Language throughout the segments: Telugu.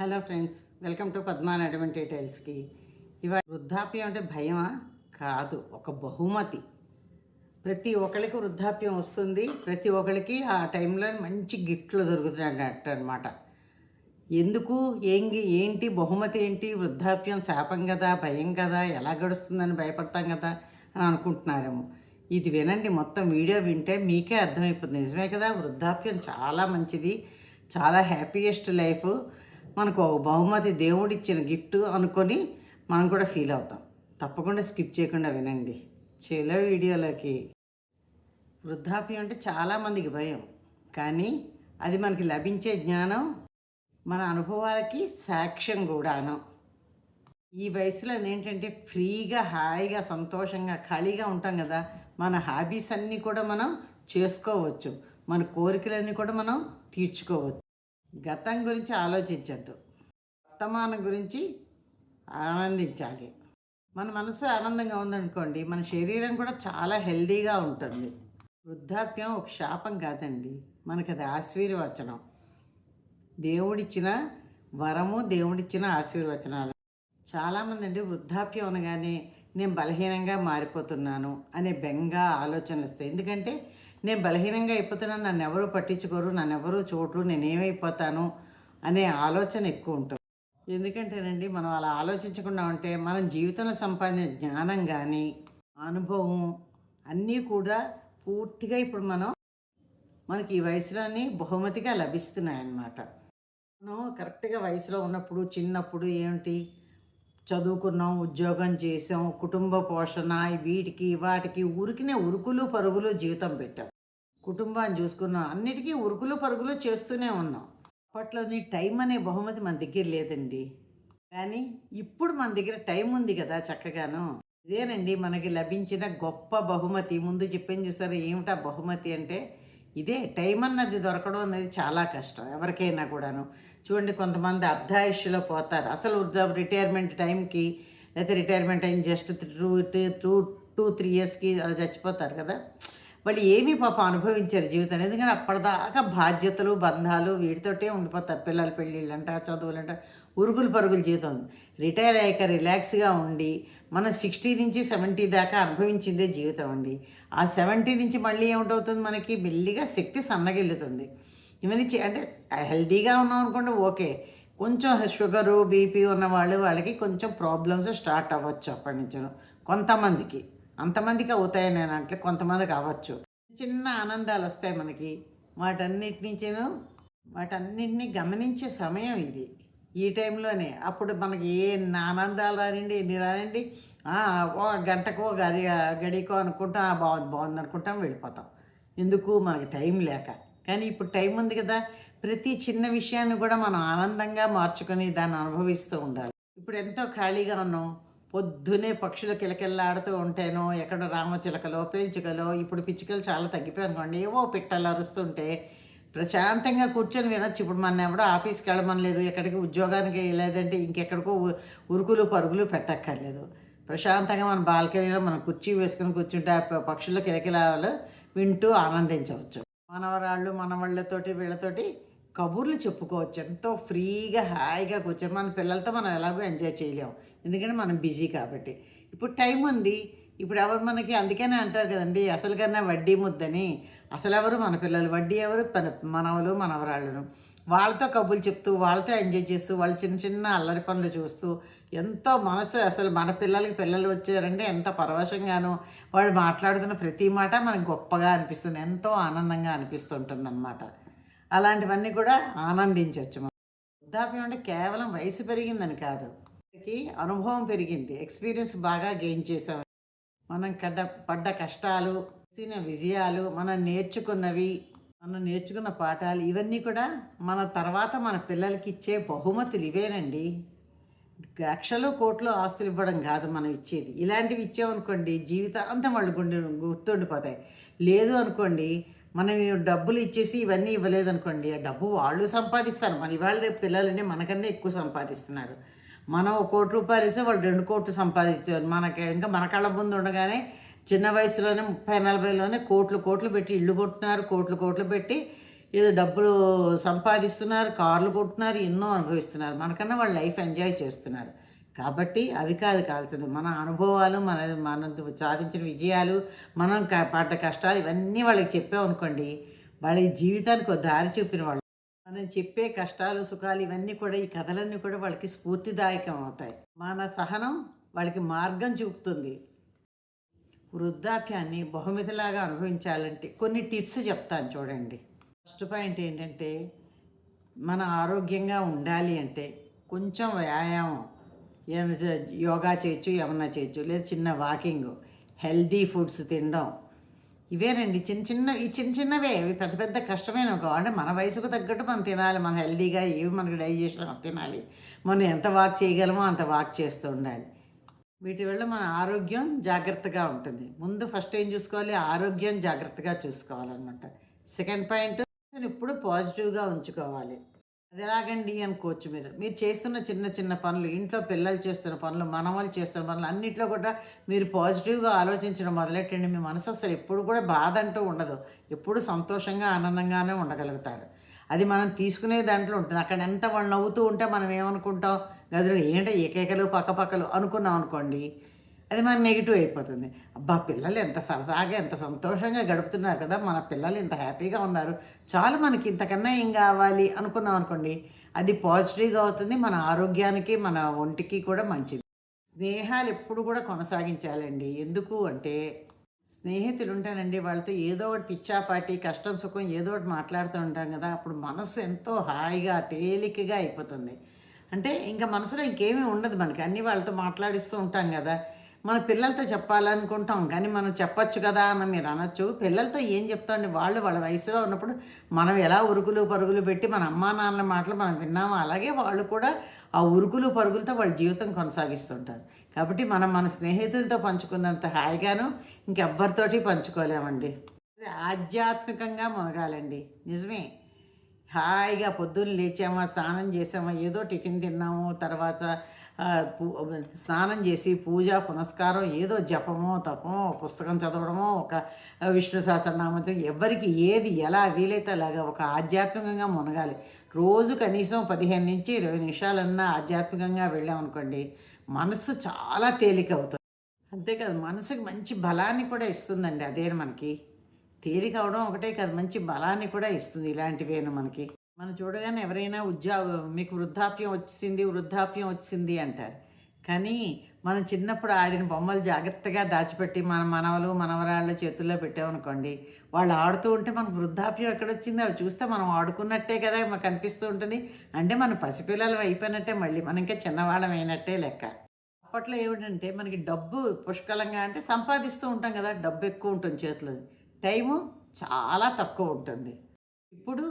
Hello friends welcome to Padman advent టైల్స్కి ఇవాళ వృద్ధాప్యం అంటే భయమా? కాదు ఒక బహుమతి. ప్రతి ఒక్కరికి వృద్ధాప్యం వస్తుంది. ప్రతి ఒక్కరికి ఆ టైంలో మంచి గిఫ్ట్లు దొరుకుతున్నట్టు అనమాట ఎందుకు? ఏం ఏంటి? బహుమతి ఏంటి? వృద్ధాప్యం శాపం కదా? భయం కదా? ఎలా గడుస్తుందని భయపడతాం కదా? అని అనుకుంటున్నారేమో. ఇది వినండి మొత్తం వీడియో వింటే మీకే అర్థమైపోతుంది. నిజమే కదా? వృద్ధాప్యం చాలా మంచిది. చాలా హ్యాపీయెస్ట్ లైఫ్ మనకు ఒక బహుమతి దేవుడిచ్చిన గిఫ్ట్ అనుకొని మనం కూడా ఫీల్ అవుతాం. తప్పకుండా స్కిప్ చేయకుండా వినండి. చెలో వీడియోలోకి వృద్ధాప్యం అంటే చాలామందికి భయం. కానీ అది మనకి లభించే జ్ఞానం మన అనుభవాలకి సాక్ష్యం కూడాను. ఈ వయసులో ఏంటంటే ఫ్రీగా హాయిగా సంతోషంగా ఖాళీగా ఉంటాం కదా. మన హాబీస్ అన్నీ కూడా మనం చేసుకోవచ్చు. మన కోరికలన్నీ కూడా మనం తీర్చుకోవచ్చు. గతం గురించి ఆలోచించద్దు. వర్తమానం గురించి ఆనందించాలి. మన మనసు ఆనందంగా ఉందనుకోండి మన శరీరం కూడా చాలా హెల్దీగా ఉంటుంది. వృద్ధాప్యం ఒక శాపం కాదండి. మనకి అది ఆశీర్వచనం. దేవుడిచ్చిన వరము దేవుడిచ్చిన ఆశీర్వచనాలు. చాలామంది అండి వృద్ధాప్యం అనగానే నేను బలహీనంగా మారిపోతున్నాను అనే బెంగ ఆలోచనలు వస్తాయి. ఎందుకంటే నేను బలహీనంగా అయిపోతున్నాను నన్ను ఎవరు పట్టించుకోరు నన్ను ఎవరు చూడరు నేనేమైపోతాను అనే ఆలోచన ఎక్కువ ఉంటుంది. ఎందుకంటేనండి మనం అలా ఆలోచించకుండా ఉంటే మనం జీవితంలో సంపాదించిన జ్ఞానం కానీ అనుభవం అన్నీ కూడా పూర్తిగా ఇప్పుడు మనం మనకి ఈ వయసులోని బహుమతిగా లభిస్తున్నాయి అన్నమాట మనం కరెక్ట్గా వయసులో ఉన్నప్పుడు చిన్నప్పుడు ఏమిటి చదువుకున్నాం ఉద్యోగం చేసాం కుటుంబ పోషణ వీటికి వాటికి ఉరికినే ఉరుకులు పరుగులు జీవితం పెట్టాం. కుటుంబాన్ని చూసుకున్నాం అన్నిటికీ ఉరుకులు పరుగులు చేస్తూనే ఉన్నాం. అప్పట్లోని టైం అనే బహుమతి మన దగ్గర లేదండి. కానీ ఇప్పుడు మన దగ్గర టైం ఉంది కదా చక్కగాను. ఇదేనండి మనకి లభించిన గొప్ప బహుమతి. ముందు చెప్పాను చూసారు? ఏమిటా బహుమతి అంటే ఇదే టైం అన్నది దొరకడం అనేది చాలా కష్టం ఎవరికైనా కూడాను. చూడండి కొంతమంది అర్ధాయుష్యలో పోతారు. అసలు రిటైర్మెంట్ టైంకి లేకపోతే రిటైర్మెంట్ అయిన just two two two three ఇయర్స్కి అలా చచ్చిపోతారు కదా. వాళ్ళు ఏమీ పాపం అనుభవించారు జీవితం ఎందుకంటే అప్పటిదాకా బాధ్యతలు బంధాలు వీటితోటే ఉండిపోతారు. పిల్లల పెళ్ళిళ్ళు అంట చదువులు అంట ఉరుగులు పరుగుల జీవితం. రిటైర్ అయ్యాక రిలాక్స్గా ఉండి మనం సిక్స్టీ నుంచి సెవెంటీ దాకా అనుభవించిందే జీవితం అండి. ఆ సెవెంటీ నుంచి మళ్ళీ ఏమిటవుతుంది మనకి? మెల్లిగా శక్తి సన్నగిల్లుతుంది. ఇవన్నీ అంటే హెల్దీగా ఉన్నాం అనుకోండి ఓకే. కొంచెం షుగరు బీపీ ఉన్న వాళ్ళు వాళ్ళకి కొంచెం ప్రాబ్లమ్స్ స్టార్ట్ అవ్వచ్చు అప్పటి నుంచి కొంతమందికి. అంతమందికి అవుతాయి నేను అంటే కొంతమందికి అవ్వచ్చు. చిన్న ఆనందాలు వస్తాయి మనకి. వాటన్నిటి నుంచేను వాటన్నిటిని గమనించే సమయం ఇది. ఈ టైంలోనే అప్పుడు మనకి ఏ ఆనందాలు రానండి ఎన్ని రానండి ఓ గంటకో గడి గడికో అనుకుంటాం "ఆ, బాగుంది బాగుంది అనుకుంటాం వెళ్ళిపోతాం. ఎందుకు? మనకి టైం లేక. కానీ ఇప్పుడు టైం ఉంది కదా ప్రతి చిన్న విషయాన్ని కూడా మనం ఆనందంగా మార్చుకొని దాన్ని అనుభవిస్తూ ఉండాలి. ఇప్పుడు ఎంతో ఖాళీగా ఉన్నాం పొద్దునే పక్షులు కిలకిల్లాడుతూ ఉంటాను ఎక్కడ రామచిలకలో పెంచుకలో ఇప్పుడు పిచ్చుకలు చాలా తగ్గిపోయి అనుకోండి ఏవో పిట్టలు అరుస్తుంటే ప్రశాంతంగా కూర్చొని వినొచ్చు. ఇప్పుడు మన ఎవడో ఆఫీస్కి వెళ్ళమనలేదు ఎక్కడికి ఉద్యోగానికి లేదంటే ఇంకెక్కడికో ఉ- ఉరుకులు పరుగులు పెట్టక్కర్లేదు. ప్రశాంతంగా మన బాల్కనీలో మనం కుర్చీ వేసుకుని కూర్చుంటే పక్షుల కిలకిలాలు వింటూ ఆనందించవచ్చు. మనవరాళ్ళు మనవాళ్ళతోటి వీళ్ళతోటి కబుర్లు చెప్పుకోవచ్చు. ఎంతో ఫ్రీగా హాయిగా కూర్చొని మన పిల్లలతో మనం ఎలాగో ఎంజాయ్ చేయలేము ఎందుకంటే మనం బిజీ కాబట్టి. ఇప్పుడు టైం ఉంది. ఇప్పుడు ఎవరు మనకి అందుకనే అంటారు కదండి అసలు కన్నా వడ్డీ ముద్దని. అసలు ఎవరు మన పిల్లలు వడ్డీ ఎవరు? మన మనవలు మనవరాళ్ళను. వాళ్ళతో కబుర్లు చెప్తూ వాళ్ళతో ఎంజాయ్ చేస్తూ వాళ్ళ చిన్న చిన్న అల్లరి పనులు చూస్తూ ఎంతో మనసు అసలు మన పిల్లలకి పిల్లలు వచ్చారంటే ఎంత పరవశంగానో. వాళ్ళు మాట్లాడుతున్న ప్రతి మాట మనకు గొప్పగా అనిపిస్తుంది ఎంతో ఆనందంగా అనిపిస్తుంటుంది అనమాట అలాంటివన్నీ కూడా ఆనందించవచ్చు మనం. వృద్ధాప్యం అంటే కేవలం వయసు పెరిగిందని కాదు. అనుభవం పెరిగింది ఎక్స్పీరియన్స్ బాగా గెయిన్ చేసాం మనం కడ్డ పడ్డ కష్టాలు చూసిన విజయాలు మనం నేర్చుకున్నవి మనం నేర్చుకున్న పాఠాలు ఇవన్నీ కూడా మన తర్వాత మన పిల్లలకి ఇచ్చే బహుమతులు ఇవేనండి. లక్షలు కోట్లు ఆస్తులు ఇవ్వడం కాదు మనం ఇచ్చేది. ఇలాంటివి ఇచ్చామనుకోండి జీవితాంతం వాళ్ళు గుండె గుర్తుండిపోతాయి. లేదు అనుకోండి మనం డబ్బులు ఇచ్చేసి ఇవన్నీ ఇవ్వలేదు అనుకోండి ఆ డబ్బు వాళ్ళు సంపాదిస్తారు. మన ఇవాళ రేపు పిల్లలని మనకన్నా ఎక్కువ సంపాదిస్తున్నారు. మనం ఒక కోటి రూపాయలు ఇస్తే వాళ్ళు రెండు కోట్లు సంపాదించారు మనకి ఇంకా మన కళ్ళ ముందు ఉండగానే చిన్న వయసులోనే ముప్పై నలభైలోనే కోట్లు కోట్లు పెట్టి ఇల్లు కొట్టినారు కోట్లు కోట్లు పెట్టి ఏదో డబ్బులు సంపాదిస్తున్నారు కార్లు కొట్టున్నారు ఎన్నో అనుభవిస్తున్నారు. మనకన్నా వాళ్ళు లైఫ్ ఎంజాయ్ చేస్తున్నారు. కాబట్టి అవి కాదు కావాల్సింది. మన అనుభవాలు మన మనం సాధించిన విజయాలు మనం పడ్డ కష్టాలు ఇవన్నీ వాళ్ళకి చెప్పామనుకోండి వాళ్ళ జీవితానికి ఒక దారి చూపిన వాళ్ళు. మనం చెప్పే కష్టాలు సుఖాలు ఇవన్నీ కూడా ఈ కథలన్నీ కూడా వాళ్ళకి స్ఫూర్తిదాయకం అవుతాయి. మన సహనం వాళ్ళకి మార్గం చూపుతుంది. వృద్ధాప్యాన్ని బహుమతిలాగా అనుభవించాలంటే కొన్ని టిప్స్ చెప్తాను చూడండి. ఫస్ట్ పాయింట్ ఏంటంటే మన ఆరోగ్యంగా ఉండాలి అంటే కొంచెం వ్యాయామం. ఏమైనా యోగా చేయొచ్చు ఏమన్నా చేయొచ్చు లేదా చిన్న వాకింగ్ హెల్దీ ఫుడ్స్ తినడం. ఇవేనండి చిన్న చిన్న ఈ చిన్న చిన్నవే ఇవి పెద్ద పెద్ద కష్టమైన అంటే మన వయసుకు తగ్గట్టు మనం తినాలి మనం హెల్దీగా ఏవి మనకు డైజెషన్ తినాలి. మనం ఎంత వాక్ చేయగలమో అంత వాక్ చేస్తూ ఉండాలి. వీటి వల్ల మన ఆరోగ్యం జాగ్రత్తగా ఉంటుంది. ముందు ఫస్ట్ ఏం చూసుకోవాలి? ఆరోగ్యం జాగ్రత్తగా చూసుకోవాలన్నమాట. సెకండ్ పాయింట్ ఇప్పుడు పాజిటివ్గా ఉంచుకోవాలి. అది ఎలాగండి అనుకోవచ్చు మీరు? మీరు చేస్తున్న చిన్న చిన్న పనులు ఇంట్లో పిల్లలు చేస్తున్న పనులు మనవాళ్ళు చేస్తున్న పనులు అన్నింటిలో కూడా మీరు పాజిటివ్గా ఆలోచించడం మొదలెట్టండి. మీ మనసు అసలు ఎప్పుడు కూడా బాధ అంటూ ఉండదు. ఎప్పుడు సంతోషంగా ఆనందంగానే ఉండగలుగుతారు. అది మనం తీసుకునే దాంట్లో ఉంటుంది. అక్కడ ఎంత వాళ్ళు నవ్వుతూ ఉంటే మనం ఏమనుకుంటాం? గదిలో ఏంటో ఏకైకలు పక్కపక్కలు అనుకున్నాం అనుకోండి. అది మన నెగిటివ్ అయిపోతుంది. అబ్బా పిల్లలు ఎంత సరదాగా ఎంత సంతోషంగా గడుపుతున్నారు కదా మన పిల్లలు ఇంత హ్యాపీగా ఉన్నారు. చాలు మనకి ఇంతకన్నా ఏం కావాలి అనుకున్నాం అనుకోండి అది పాజిటివ్గా అవుతుంది మన ఆరోగ్యానికి మన ఒంటికి కూడా మంచిది. స్నేహాలు ఎప్పుడు కూడా కొనసాగించాలండి. ఎందుకు అంటే స్నేహితులు ఉంటానండి వాళ్ళతో ఏదో ఒకటి పిచ్చాపాటి కష్టం సుఖం ఏదో ఒకటి మాట్లాడుతూ ఉంటాం కదా అప్పుడు మనసు ఎంతో హాయిగా తేలికగా అయిపోతుంది. అంటే ఇంకా మనసులో ఇంకేమీ ఉండదు మనకి. అన్నీ వాళ్ళతో మాట్లాడిస్తూ ఉంటాం కదా మన పిల్లలతో చెప్పాలనుకుంటాం కానీ మనం చెప్పొచ్చు కదా అని మీరు అనొచ్చు. పిల్లలతో ఏం చెప్తామండి? వాళ్ళు వాళ్ళ వయసులో ఉన్నప్పుడు మనం ఎలా ఉరుకులు పరుగులు పెట్టి మన అమ్మా నాన్నల మాటలు మనం విన్నామో అలాగే వాళ్ళు కూడా ఆ ఉరుకులు పరుగులతో వాళ్ళ జీవితం కొనసాగిస్తుంటారు. కాబట్టి మనం మన స్నేహితులతో పంచుకున్నంత హాయిగాను ఇంకెవ్వరితోటి పంచుకోలేమండి. ఆధ్యాత్మికంగా మునగాలండి నిజమే. హాయిగా పొద్దున్న లేచామా స్నానం చేసామా ఏదో టిఫిన్ తిన్నాము తర్వాత స్నానం చేసి పూజ పునస్కారం ఏదో జపమో తపమో పుస్తకం చదవడమో ఒక విష్ణు సహస్రనామం ఎవరికి ఏది ఎలా వీలైతే అలాగా ఒక ఆధ్యాత్మికంగా మునగాలి. రోజు కనీసం పదిహేను నుంచి ఇరవై నిమిషాలన్నా ఆధ్యాత్మికంగా వెళ్ళామనుకోండి మనసు చాలా తేలిక అవుతుంది అంతేకాదు మనసుకి మంచి బలాన్ని కూడా ఇస్తుందండి అదే మనకి? తేలిక అవడం ఒకటే కాదు మంచి బలాన్ని కూడా ఇస్తుంది ఇలాంటివేను మనకి? మనం చూడగానే ఎవరైనా ఉద్యోగ మీకు వృద్ధాప్యం వచ్చింది వృద్ధాప్యం వచ్చింది అంటారు. కానీ మనం చిన్నప్పుడు ఆడిన బొమ్మలు జాగ్రత్తగా దాచిపెట్టి మన మనవలు మనవరాళ్ళ చేతుల్లో పెట్టామనుకోండి వాళ్ళు ఆడుతూ ఉంటే మనకు వృద్ధాప్యం ఎక్కడొచ్చింది అవి చూస్తే మనం ఆడుకున్నట్టే కదా మాకు అనిపిస్తూ ఉంటుంది. అంటే మన పసిపిల్లలు అయిపోయినట్టే మళ్ళీ మనం ఇంకా చిన్నవాళ్ళం అయినట్టే లెక్క. అప్పట్లో ఏమిటంటే మనకి డబ్బు పుష్కలంగా అంటే సంపాదిస్తూ ఉంటాం కదా డబ్బు ఎక్కువ ఉంటుంది చేతిలో టైము చాలా తక్కువ ఉంటుంది. ఇప్పుడు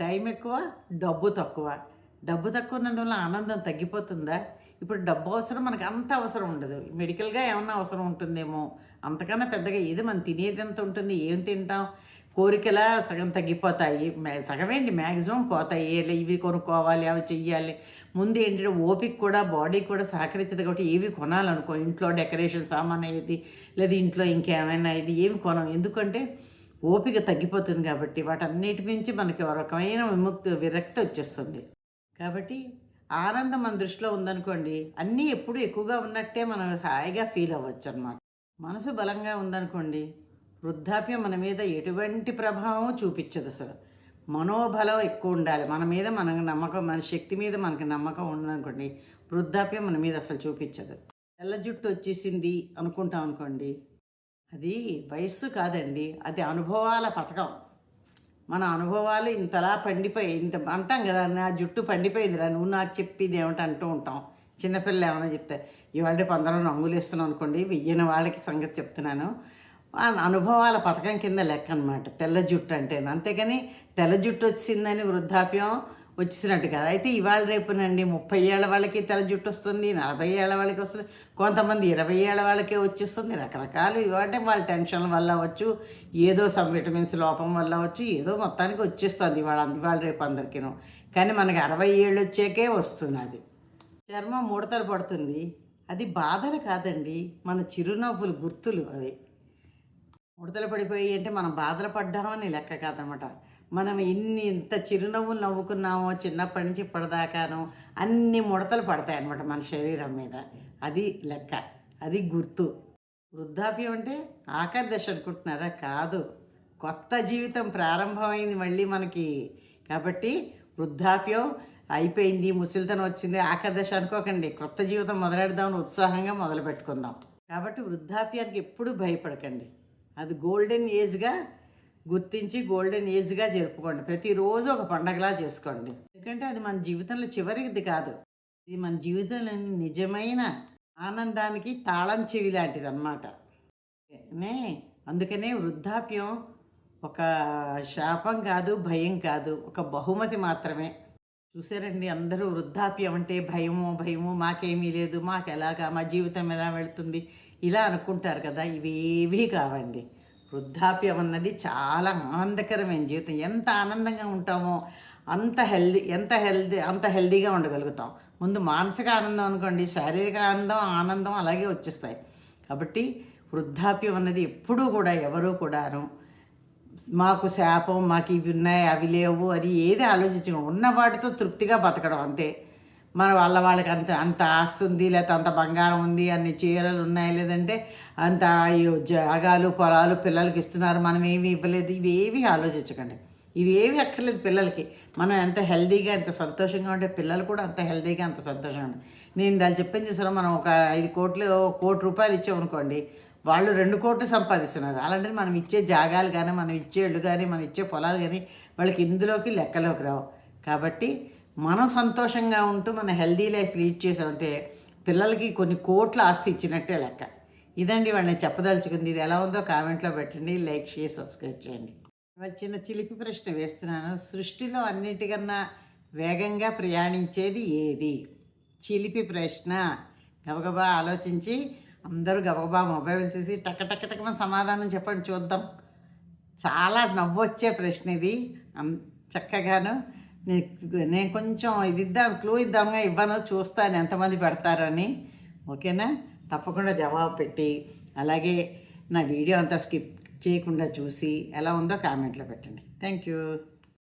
టైం ఎక్కువ డబ్బు తక్కువ. డబ్బు తక్కువ ఉన్నందువల్ల ఆనందం తగ్గిపోతుందా? ఇప్పుడు డబ్బు అవసరం మనకు అంత అవసరం ఉండదు. మెడికల్గా ఏమన్నా అవసరం ఉంటుందేమో? అంతకన్నా పెద్దగా ఏది మనం తినేది ఎంత ఉంటుంది? ఏం తింటాం? కోరికలా సగం తగ్గిపోతాయి. మ్యా- సగమేంటి మ్యాక్సిమం పోతాయి. ఇవి కొనుక్కోవాలి అవి చెయ్యాలి. ముందు ఏంటంటే ఓపిక కూడా బాడీ కూడా సహకరించదు కాబట్టి ఏవి కొనాలనుకో? ఇంట్లో డెకరేషన్ సామాన్ అయ్యేది లేదా ఇంట్లో ఇంకేమైనా ఇది? ఏమి కొనం? ఎందుకంటే ఓపిక తగ్గిపోతుంది కాబట్టి వాటన్నిటి నుంచి మనకి ఒక రకమైన విముక్తి విరక్తి వచ్చేస్తుంది. కాబట్టి ఆనందం మన దృష్టిలో ఉందనుకోండి అన్నీ ఎప్పుడు ఎక్కువగా ఉన్నట్టే మనం హాయిగా ఫీల్ అవ్వచ్చు అనమాట మనసు బలంగా ఉందనుకోండి వృద్ధాప్యం మన మీద ఎటువంటి ప్రభావం చూపించదు అసలు. మనోబలం ఎక్కువ ఉండాలి. మన మీద మనకు నమ్మకం మన శక్తి మీద మనకి నమ్మకం ఉందనుకోండి వృద్ధాప్యం మన మీద అసలు చూపించదు. తెల్ల జుట్టు వచ్చేసింది అనుకుంటాం అనుకోండి అది వయస్సు కాదండి అది అనుభవాల పథకం. మన అనుభవాలు ఇంతలా పండిపోయి ఇంత అంటాం కదా నా జుట్టు పండిపోయిందిరా నువ్వు నాకు చెప్పింది ఏమిటి అంటూ ఉంటాం. చిన్నపిల్లలు ఏమైనా చెప్తే ఇవాళ రేపు రంగులు ఇస్తున్నాం అనుకోండి వెయ్యిన వాళ్ళకి సంగతి చెప్తున్నాను. అనుభవాల పథకం కింద లెక్క అనమాట తెల్ల జుట్టు అంటే అంతేగాని తెల్ల జుట్టు వచ్చిందని వృద్ధాప్యం వచ్చేసినట్టు కాదు. అయితే ఇవాళ రేపునండి ముప్పై ఏళ్ళ వాళ్ళకి తల జుట్టు వస్తుంది నలభై ఏళ్ళ వాళ్ళకి వస్తుంది కొంతమంది ఇరవై ఏళ్ళ వాళ్ళకే వచ్చేస్తుంది రకరకాలు ఇవాళ వాళ్ళ టెన్షన్ల వల్ల అవ్వచ్చు ఏదో సమ్ విటమిన్స్ లోపం వల్ల అవ్వచ్చు ఏదో మొత్తానికి వచ్చేస్తుంది ఇవాళ ఇవాళ రేపు అందరికీను. కానీ మనకి అరవై ఏళ్ళు వచ్చాకే వస్తుంది అది చర్మం ముడతలు పడుతుంది. అది బాధలు కాదండి మన చిరునవ్వులు గుర్తులు అవి. ముడతలు పడిపోయి అంటే మనం బాధలు పడ్డామని లెక్క కాదనమాట. మనం ఇన్ని ఇంత చిరునవ్వులు నవ్వుకున్నామో చిన్నప్పటి నుంచి ఇప్పటిదాకాను అన్ని ముడతలు పడతాయి అన్నమాట మన శరీరం మీద. అది లెక్క. అది గుర్తు. వృద్ధాప్యం అంటే ఆఖరి దశ అనుకుంటున్నారా? కాదు. కొత్త జీవితం ప్రారంభమైంది మళ్ళీ మనకి. కాబట్టి వృద్ధాప్యం అయిపోయింది ముసలితనం వచ్చింది ఆఖరి దశ అనుకోకండి. కొత్త జీవితం మొదలెడదామని ఉత్సాహంగా మొదలు పెట్టుకుందాం కాబట్టి వృద్ధాప్యానికి ఎప్పుడూ భయపడకండి. అది గోల్డెన్ ఏజ్గా గుర్తించి గోల్డెన్ ఏజ్గా జరుపుకోండి. ప్రతిరోజు ఒక పండగలా చేసుకోండి. ఎందుకంటే అది మన జీవితంలో చివరిది కాదు. ఇది మన జీవితంలో నిజమైన ఆనందానికి తాళం చెవి లాంటిది అనమాట అందుకనే వృద్ధాప్యం ఒక శాపం కాదు భయం కాదు. ఒక బహుమతి మాత్రమే. చూసారండి అందరూ వృద్ధాప్యం అంటే భయము భయము మాకేమీ లేదు. మాకు ఎలాగా మా జీవితం ఎలా వెళుతుంది? ఇలా అనుకుంటారు కదా. ఇవేవీ కావండి. వృద్ధాప్యం అన్నది చాలా ఆనందకరమైన జీవితం. ఎంత ఆనందంగా ఉంటామో అంత హెల్దీ ఎంత హెల్దీ అంత హెల్దీగా ఉండగలుగుతాం. ముందు మానసిక ఆనందం అనుకోండి శారీరక ఆనందం ఆనందం అలాగే వచ్చేస్తాయి. కాబట్టి వృద్ధాప్యం అన్నది ఎప్పుడూ కూడా ఎవరూ కూడాను మాకు శాపం మాకు ఇవి ఉన్నాయి అవి లేవు అని ఏది ఆలోచించడం ఉన్న వాటితో తృప్తిగా బతకడం అంతే. మన వాళ్ళ వాళ్ళకి అంత అంత ఆస్తి ఉంది లేకపోతే అంత బంగారం ఉంది అన్ని చీరలు ఉన్నాయి లేదంటే అంత అయ్యో జాగాలు పొలాలు పిల్లలకి ఇస్తున్నారు మనం ఏమి ఇవ్వలేదు. ఇవేవి ఆలోచించకండి. ఇవేవి అక్కర్లేదు పిల్లలకి. మనం ఎంత హెల్దీగా ఎంత సంతోషంగా ఉంటే పిల్లలు కూడా అంత హెల్దీగా అంత సంతోషంగా ఉండే నేను దాన్ని చెప్పింది చూసాను మనం ఒక ఐదు కోట్లు కోటి రూపాయలు ఇచ్చామనుకోండి వాళ్ళు రెండు కోట్లు సంపాదిస్తున్నారు. అలాంటిది మనం ఇచ్చే జాగాలు కానీ మనం ఇచ్చే ఇళ్ళు కానీ మనం ఇచ్చే పొలాలు కానీ వాళ్ళకి ఇందులోకి లెక్కలోకి రావు. కాబట్టి మనం సంతోషంగా ఉంటూ మన హెల్దీ లైఫ్ లీడ్ చేసామంటే పిల్లలకి కొన్ని కోట్ల ఆస్తి ఇచ్చినట్టే లెక్క. ఇదండి వాళ్ళని చెప్పదలుచుకుంది. ఇది ఎలా ఉందో కామెంట్లో పెట్టండి. లైక్ షేర్ సబ్స్క్రైబ్ చేయండి. చిన్న చిలిపి ప్రశ్న వేస్తున్నాను. సృష్టిలో అన్నిటికన్నా వేగంగా ప్రయాణించేది ఏది? చిలిపి ప్రశ్న. గబగబా ఆలోచించి అందరూ గబగబా మొబైల్ తీసి టక్క టక్క టక్క సమాధానం చెప్పండి. చూద్దాం. చాలా నవ్వొచ్చే ప్రశ్న ఇది. అం- చక్కగాను నేను కొంచెం ఇది ఇద్దాం క్లూ ఇద్దాంగా ఇవ్వను చూస్తాను ఎంతమంది పెడతారని. ఓకేనా? తప్పకుండా జవాబు పెట్టి అలాగే నా వీడియో అంతా స్కిప్ చేయకుండా చూసి ఎలా ఉందో కామెంట్లో పెట్టండి. Thank you.